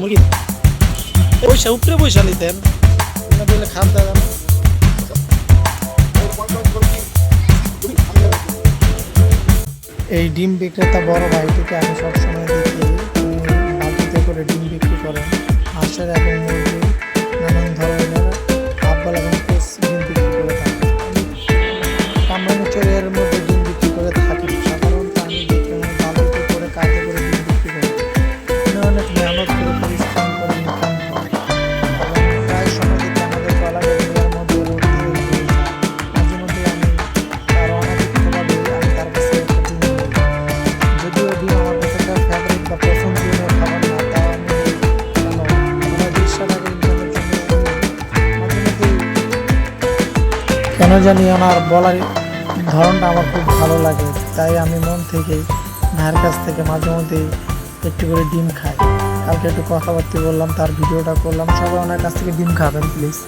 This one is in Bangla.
মুরগি পয়সা, উপরে পয়সা নিতেন। দিলে খান দাদা এই ডিম বিক্রেতা বড় ভাইটিকে আমি সবসময় দেখি। বাড়িতে করে ডিম বিক্রি করেন। হাঁসের মুরগি কেন জানি ওনার বলার ধরনটা আমার খুব ভালো লাগে, তাই আমি মন থেকে ভাইয়ের কাছ থেকে মাঝে মধ্যে একটু করে ডিম খাই। কালকে একটু কথাবার্তা বললাম, তার ভিডিওটা করলাম, সবাই ওনার কাছ থেকে ডিম খাবেন প্লিজ